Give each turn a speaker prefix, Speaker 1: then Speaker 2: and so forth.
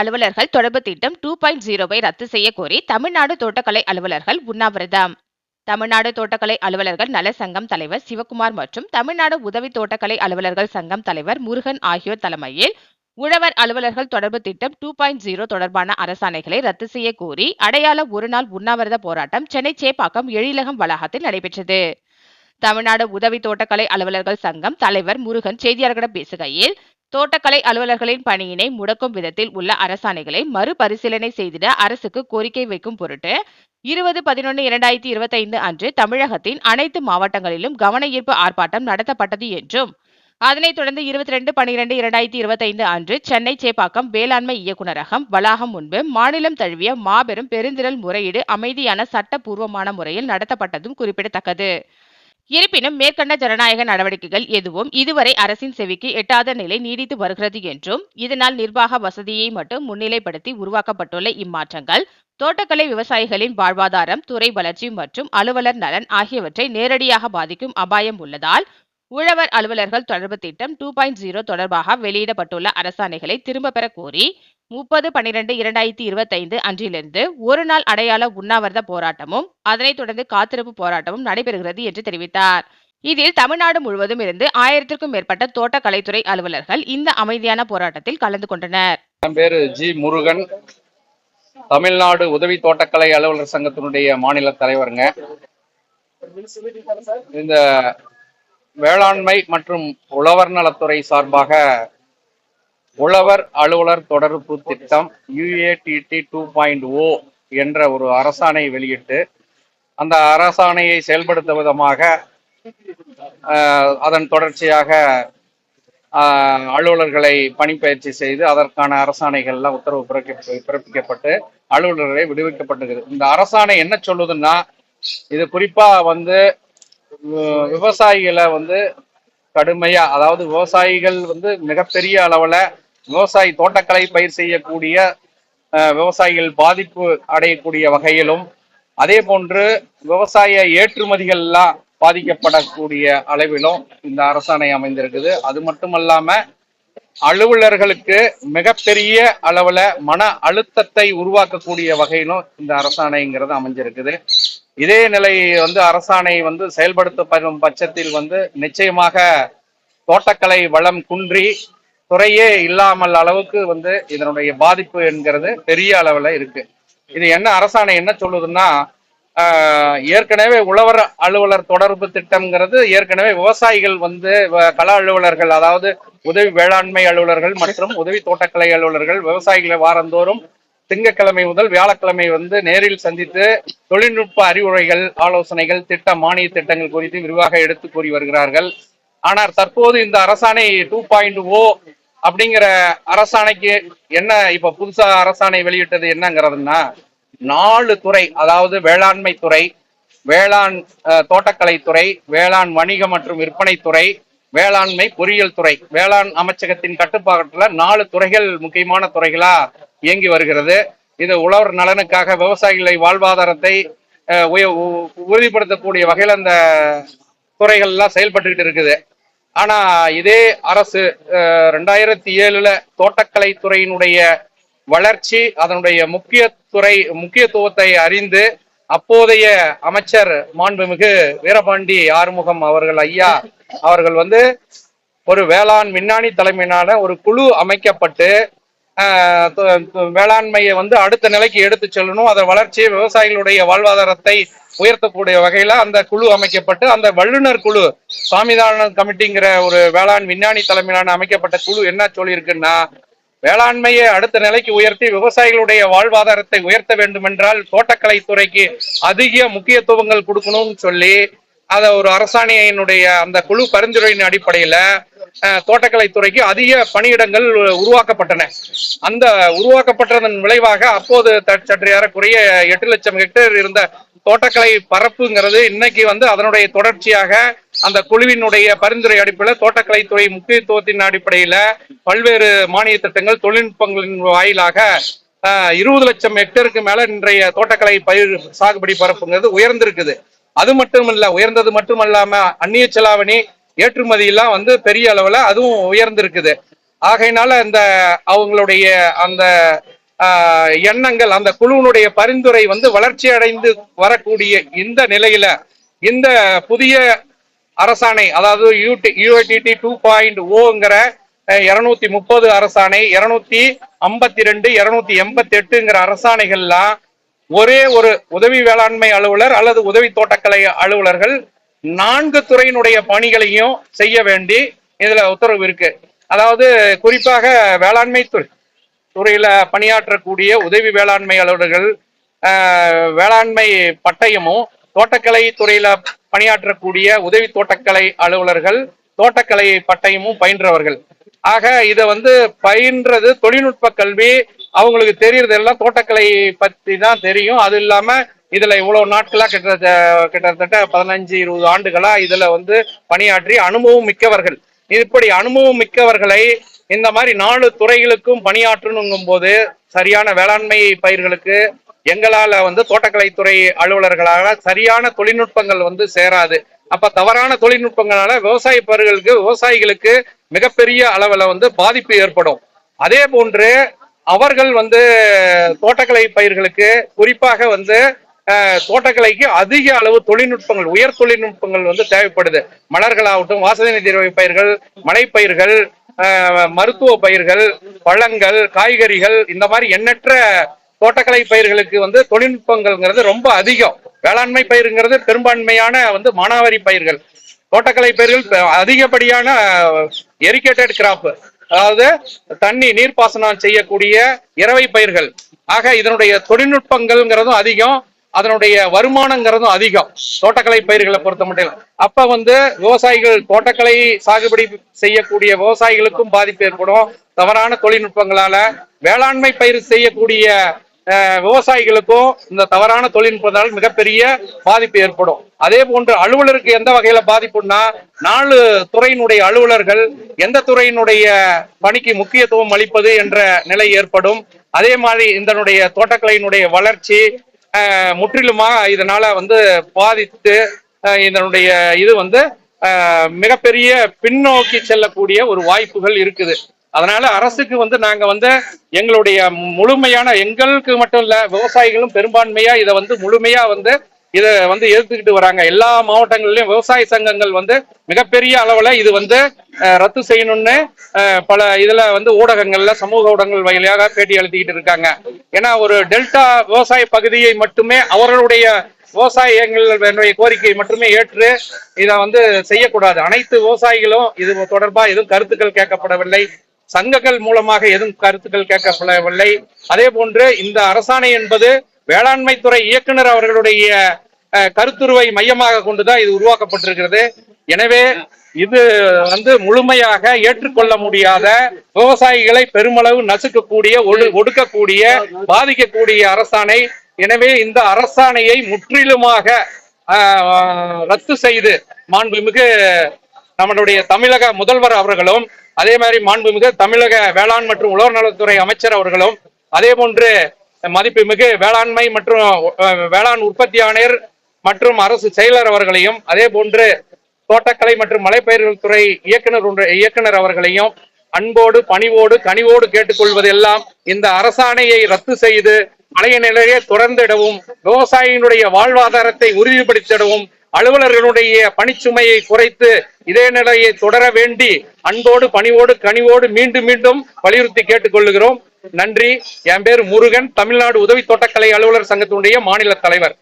Speaker 1: அலுவலர்கள் தொடர்பு திட்டம் டூ பாயிண்ட் ஜீரோவை ரத்து செய்ய கோரி தமிழ்நாடு தோட்டக்கலை அலுவலர்கள் உண்ணாவிரதம். தமிழ்நாடு தோட்டக்கலை அலுவலர்கள் நல சங்கம் தலைவர் சிவகுமார் மற்றும் தமிழ்நாடு உதவி தோட்டக்கலை அலுவலர்கள் சங்கம் தலைவர் முருகன் ஆகியோர் தலைமையில் உழவர் அலுவலர்கள் தொடர்பு திட்டம் டூ பாயிண்ட் ஜீரோ தொடர்பான அரசாணைகளை ரத்து செய்ய கோரி அடையாள ஒருநாள் உண்ணாவிரத போராட்டம் சென்னை சேப்பாக்கம் எழிலகம் வளாகத்தில் நடைபெற்றது. தமிழ்நாடு உதவி தோட்டக்கலை அலுவலர்கள் சங்கம் தலைவர் முருகன் செய்தியாளர்களிடம் பேசுகையில் தோட்டக்கலை அலுவலர்களின் பணியினை முடக்கும் விதத்தில் உள்ள அரசாணைகளை மறுபரிசீலனை செய்திட அரசுக்கு கோரிக்கை வைக்கும் பொருட்டு இருபது பதினொன்று இரண்டாயிரத்தி இருபத்தைந்து அன்று தமிழகத்தின் அனைத்து மாவட்டங்களிலும் கவன ஈர்ப்பு ஆர்ப்பாட்டம் நடத்தப்பட்டது என்றும் அதனைத் தொடர்ந்து இருபத்தி ரெண்டு பனிரெண்டு இரண்டாயிரத்தி இருபத்தைந்து அன்று சென்னை சேப்பாக்கம் வேளாண்மை இயக்குநரகம் வளாகம் முன்பு மாநிலம் தழுவிய மாபெரும் பெருந்திரள் முறையீடு அமைதியான சட்டப்பூர்வமான முறையில் நடத்தப்பட்டதும் குறிப்பிடத்தக்கது. இருப்பினும் மேற்கண்ட ஜனநாயக நடவடிக்கைகள் எதுவும் இதுவரை அரசின் செவிக்கு எட்டாத நிலை நீடித்து வருகிறது என்றும் இதனால் நிர்வாக வசதியை மட்டும் முன்னிலைப்படுத்தி உருவாக்கப்பட்டுள்ள இம்மாற்றங்கள் தோட்டக்கலை விவசாயிகளின் வாழ்வாதாரம் துறை வளர்ச்சி மற்றும் அலுவலர் நலன் ஆகியவற்றை நேரடியாக பாதிக்கும் அபாயம் உள்ளதால் உழவர் அலுவலர்கள் தொடர்பு திட்டம் டூ பாயிண்ட் ஜீரோ தொடர்பாக வெளியிடப்பட்டுள்ள அரசாணைகளை திரும்ப பெற கோரி முப்பது பன்னிரண்டு இரண்டாயிரத்தி இருபத்தைந்து அன்றிலிருந்து ஒரு நாள் அடையாள உண்ணாவிரத போராட்டமும் அதனைத் தொடர்ந்து காத்திருப்பு போராட்டமும் நடைபெறுகிறது என்று தெரிவித்தார். இதில் தமிழ்நாடு முழுவதும் இருந்து ஆயிரத்திற்கும் மேற்பட்ட தோட்டக்கலைத்துறை அலுவலர்கள் இந்த அமைதியான போராட்டத்தில் கலந்து கொண்டனர்.
Speaker 2: பேரு ஜி முருகன். தமிழ்நாடு உதவி தோட்டக்கலை அலுவலர் சங்கத்தினுடைய மாநில தலைவருங்க. இந்த வேளாண்மை மற்றும் உழவர் நலத்துறை சார்பாக உழவர் அலுவலர் தொடர்பு திட்டம் யுஏடிடி டூ பாயிண்ட் ஓ என்ற ஒரு அரசாணை வெளியிட்டு அந்த அரசாணையை செயல்படுத்த விதமாக அதன் தொடர்ச்சியாக அலுவலர்களை பணிப்பயிற்சி செய்து அதற்கான அரசாணைகள்லாம் உத்தரவு பிறப்பிக்க- பிறப்பிக்கப்பட்டு அலுவலர்களை விடுவிக்கப்பட்டிருக்குது இந்த அரசாணை என்ன சொல்லுதுன்னா இது குறிப்பா வந்து விவசாயிகளை வந்து கடுமையா அதாவது விவசாயிகள் வந்து மிகப்பெரிய அளவுல விவசாயி தோட்டக்கலை பயிர் செய்யக்கூடிய விவசாயிகள் பாதிப்பு அடையக்கூடிய வகையிலும் அதே போன்று விவசாய ஏற்றுமதிகள்லாம் பாதிக்கப்படக்கூடிய அளவிலும் இந்த அரசாணை அமைந்திருக்குது. அது மட்டுமல்லாம அலுவலர்களுக்கு மிகப்பெரிய அளவுல மன அழுத்தத்தை உருவாக்கக்கூடிய வகையிலும் இந்த அரசாணைங்கிறது அமைஞ்சிருக்குது. இதே நிலை வந்து அரசாணை வந்து செயல்படுத்தப்படும் பட்சத்தில் வந்து நிச்சயமாக தோட்டக்கலை வளம் குன்றி துறையே இல்லாமல் அளவுக்கு வந்து இதனுடைய பாதிப்பு என்கிறது பெரிய அளவுல இருக்கு. இது என்ன அரசாணை என்ன சொல்லுதுன்னா ஆஹ், ஏற்கனவே உழவர் அலுவலர் தொடர்பு திட்டம்ங்கிறது ஏற்கனவே விவசாயிகள் வந்து கள அலுவலர்கள் அதாவது உதவி வேளாண்மை அலுவலர்கள் மற்றும் உதவி தோட்டக்கலை அலுவலர்கள் விவசாயிகளை வாரந்தோறும் திங்கக்கிழமை முதல் வியாழக்கிழமை வந்து நேரில் சந்தித்து தொழில்நுட்ப அறிவுரைகள் ஆலோசனைகள் திட்ட மானிய திட்டங்கள் குறித்து விரிவாக எடுத்து கூறி வருகிறார்கள். ஆனால் தற்போது இந்த அரசாணை டூ பாயிண்ட் ஓ அப்படிங்கிற அரசாணைக்கு என்ன இப்ப புதுசா அரசாணை வெளியிட்டது என்னங்கிறதுன்னா நாலு துறை அதாவது வேளாண்மை துறை வேளாண் தோட்டக்கலைத்துறை வேளாண் வணிக மற்றும் விற்பனை துறை வேளாண்மை பொறியியல் துறை வேளாண் அமைச்சகத்தின் கட்டுப்பாட்டுல நாலு துறைகள் முக்கியமான துறைகளா இயங்கி வருகிறது. இது உழவர் நலனுக்காக விவசாயிகளை வாழ்வாதாரத்தை உ- உறுதிப்படுத்தக்கூடிய வகையில் அந்த துறைகள்லாம் செயல்பட்டுக்கிட்டு இருக்குது. ஆனா இதே அரசு ரெண்டாயிரத்தி ஏழுல தோட்டக்கலை துறையினுடைய வளர்ச்சி அதனுடைய முக்கிய துறை முக்கியத்துவத்தை அறிந்து அப்போதைய அமைச்சர் மாண்புமிகு வீரபாண்டி ஆறுமுகம் அவர்கள் ஐயா அவர்கள் வந்து ஒரு வேளாண் விஞ்ஞானி தலைமையிலான ஒரு குழு அமைக்கப்பட்டு வேளாண்மையை வந்து அடுத்த நிலைக்கு எடுத்து செல்லணும். அதன் வளர்ச்சியை விவசாயிகளுடைய வாழ்வாதாரத்தை உயர்த்தக்கூடிய வகையில அந்த குழு அமைக்கப்பட்டு அந்த வல்லுநர் குழு சாமிதான கமிட்டிங்கிற ஒரு வேளாண் விஞ்ஞானி தலைமையிலான அமைக்கப்பட்ட குழு என்ன சொல்லியிருக்குன்னா வேளாண்மையை அடுத்த நிலைக்கு உயர்த்தி விவசாயிகளுடைய வாழ்வாதாரத்தை உயர்த்த வேண்டும் என்றால் தோட்டக்கலை துறைக்கு அதிக முக்கியத்துவங்கள் கொடுக்கணும்னு சொல்லி அத ஒரு அரசாணையினுடைய அந்த குழு பரிந்துரையின் அடிப்படையில அஹ், தோட்டக்கலை துறைக்கு அதிக பணியிடங்கள் உருவாக்கப்பட்டன. அந்த உருவாக்கப்பட்டதன் விளைவாக அப்போது சற்று ஏறக்குறைய எட்டு லட்சம் ஹெக்டேர் இருந்த தோட்டக்கலை பரப்புங்கிறது இன்னைக்கு வந்து அதனுடைய தொடர்ச்சியாக அந்த குழுவினுடைய பரிந்துரை அடிப்படையில் தோட்டக்கலைத்துறை முக்கியத்துவத்தின் அடிப்படையில பல்வேறு மானிய திட்டங்கள் தொழில்நுட்பங்களின் வாயிலாக ஆஹ், இருபது லட்சம் ஹெக்டேருக்கு மேல இன்றைய தோட்டக்கலை பயிர் சாகுபடி பரப்புங்கிறது உயர்ந்திருக்குது. அது மட்டும் உயர்ந்தது மட்டுமல்லாம அந்நிய செலாவணி ஏற்றுமதி எல்லாம் வந்து பெரிய அளவுல அதுவும் உயர்ந்திருக்குது. ஆகையினால இந்த அவங்களுடைய அந்த எண்ணங்கள் அந்த குழுவினுடைய பரிந்துரை வந்து வளர்ச்சி அடைந்து வரக்கூடிய இந்த நிலையில இந்த புதிய அரசாணை அதாவது யூஐடிடி டூ பாயிண்ட் ஓங்கிற இருநூத்தி முப்பது அரசாணை இருநூத்தி ஐம்பத்தி ரெண்டு இருநூத்தி எண்பத்தி எட்டுங்கிற அரசாணைகள்லாம் ஒரே ஒரு உதவி வேளாண்மை அலுவலர் அல்லது உதவி தோட்டக்கலை அலுவலர்கள் நான்கு துறையினுடைய பணிகளையும் செய்ய வேண்டி இதுல உத்தரவு இருக்கு. அதாவது குறிப்பாக வேளாண்மை துறை துறையில பணியாற்றக்கூடிய உதவி வேளாண்மை அலுவலர்கள் வேளாண்மை பட்டயமும் தோட்டக்கலை துறையில பணியாற்றக்கூடிய உதவி தோட்டக்கலை அலுவலர்கள் தோட்டக்கலை பட்டயமும் பயின்றவர்கள். ஆக இதை வந்து பயின்றது தொழில்நுட்ப கல்வி அவங்களுக்கு தெரியறது எல்லாம் தோட்டக்கலை பத்தி தான் தெரியும். அது இல்லாம இதுல இவ்வளவு நாட்களா கிட்ட கிட்டத்தட்ட பதினஞ்சு இருபது ஆண்டுகளா இதுல வந்து பணியாற்றி அனுபவம் மிக்கவர்கள். இப்படி அனுபவம் மிக்கவர்களை இந்த மாதிரி நாலு துறைகளுக்கும் பணியாற்றணுங்கும் போது சரியான வேளாண்மை பயிர்களுக்கு எங்களால வந்து தோட்டக்கலைத்துறை அலுவலர்களால சரியான தொழில்நுட்பங்கள் வந்து சேராது. அப்ப தவறான தொழில்நுட்பங்களால விவசாய பயிர்களுக்கு விவசாயிகளுக்கு மிகப்பெரிய அளவுல வந்து பாதிப்பு ஏற்படும். அதே போன்று அவர்கள் வந்து தோட்டக்கலை பயிர்களுக்கு குறிப்பாக வந்து தோட்டக்கலைக்கு அதிக அளவு தொழில்நுட்பங்கள் உயர் தொழில்நுட்பங்கள் வந்து தேவைப்படுது. மலர்களாகட்டும் வாசனை திரவிய பயிர்கள் மலைப்பயிர்கள் மருத்துவ பயிர்கள் பழங்கள் காய்கறிகள் இந்த மாதிரி எண்ணற்ற தோட்டக்கலை பயிர்களுக்கு வந்து தொழில்நுட்பங்கள்ங்கிறது ரொம்ப அதிகம். வேளாண்மை பயிருங்கிறது பெரும்பான்மையான வந்து மானாவாரி பயிர்கள். தோட்டக்கலை பயிர்கள் அதிகப்படியான எரிகேட்டட் கிராப் அதாவது தண்ணி நீர்ப்பாசனம் செய்யக்கூடிய இரவை பயிர்கள். ஆக இதனுடைய தொழில்நுட்பங்கள்ங்கிறதும் அதிகம் அதனுடைய வருமானங்கிறதும் அதிகம். தோட்டக்கலை பயிர்களை பொறுத்த மட்டும் அப்ப வந்து விவசாயிகள் தோட்டக்கலை சாகுபடி செய்யக்கூடிய விவசாயிகளுக்கும் பாதிப்பு ஏற்படும். தவறான தொழில்நுட்பங்களால வேளாண்மை பயிர் செய்யக்கூடிய விவசாயிகளுக்கும் இந்த தவறான தொழில்நுட்பத்தால் மிகப்பெரிய பாதிப்பு ஏற்படும். அதே போன்று அலுவலருக்கு எந்த வகையில பாதிப்புன்னா நாலு துறையினுடைய அலுவலர்கள் எந்த துறையினுடைய பணிக்கு முக்கியத்துவம் அளிப்பது என்ற நிலை ஏற்படும். அதே மாதிரி இதனுடைய தோட்டக்கலையினுடைய வளர்ச்சி முற்றிலுமாக முற்றிலுமா இதனால வந்து பாதித்து இதனுடைய இது வந்து மிகப்பெரிய பின்னோக்கி செல்லக்கூடிய ஒரு வாய்ப்புகள் இருக்குது. அதனால அரசுக்கு வந்து நாங்க வந்து எங்களுடைய முழுமையான எங்களுக்கு மட்டும் இல்ல விவசாயிகளும் பெரும்பான்மையா இதை வந்து முழுமையா வந்து இதை வந்து எதிர்த்துக்கிட்டு வராங்க. எல்லா மாவட்டங்களிலும் விவசாய சங்கங்கள் வந்து மிகப்பெரிய அளவுல இது வந்து ரத்து செய்யணும்னு பல இதுல வந்து ஊடகங்கள்ல சமூக ஊடகங்கள் வழியாக பேட்டி அழுத்திக்கிட்டு இருக்காங்க. ஏன்னா ஒரு டெல்டா விவசாய பகுதியை மட்டுமே அவர்களுடைய விவசாயங்களுடைய கோரிக்கை மட்டுமே ஏற்று இதை வந்து செய்யக்கூடாது. அனைத்து விவசாயிகளும் இது தொடர்பா எதுவும் கருத்துக்கள் கேட்கப்படவில்லை. சங்கங்கள் மூலமாக எதுவும் கருத்துக்கள் கேட்கப்படவில்லை. அதே போன்று இந்த அரசாணை என்பது வேளாண்மை துறை இயக்குனர் அவர்களுடைய கருத்துருவை மையமாக கொண்டுதான் இது உருவாக்கப்பட்டிருக்கிறது. எனவே இது வந்து முழுமையாக ஏற்றுக்கொள்ள முடியாத விவசாயிகளை பெருமளவு நசுக்கக்கூடிய ஒடு- ஒடுக்கக்கூடிய பாதிக்கக்கூடிய அரசாணை. எனவே இந்த அரசாணையை முற்றிலுமாக ரத்து செய்து மாண்புமிகு நம்மளுடைய தமிழக முதல்வர் அவர்களும் அதே மாதிரி மாண்புமிகு தமிழக வேளாண் மற்றும் உழவர் நலத்துறை அமைச்சர் அவர்களும் அதே போன்று மதிப்புமிகு வேளாண்மை மற்றும் வேளாண் உற்பத்தி ஆணையர் மற்றும் அரசு செயலர் அவர்களையும் அதே போன்று தோட்டக்கலை மற்றும் மலைப்பயிர்கள் துறை இயக்குனர் ஒன்று இயக்குனர் அவர்களையும் அன்போடு பணிவோடு கனிவோடு கேட்டுக்கொள்வதெல்லாம் இந்த அரசாணையை ரத்து செய்து பழைய நிலையை தொடர்ந்திடவும் விவசாயியினுடைய வாழ்வாதாரத்தை உறுதிப்படுத்திடவும் அலுவலர்களுடைய பணிச்சுமையை குறைத்து இதே நிலையை தொடர வேண்டி அன்போடு பணிவோடு கனிவோடு மீண்டும் மீண்டும் வலியுறுத்தி கேட்டுக்கொள்ளுகிறோம். நன்றி. என் பேர் முருகன். தமிழ்நாடு உதவி தோட்டக்கலை அலுவலர் சங்கத்தினுடைய மாநில தலைவர்.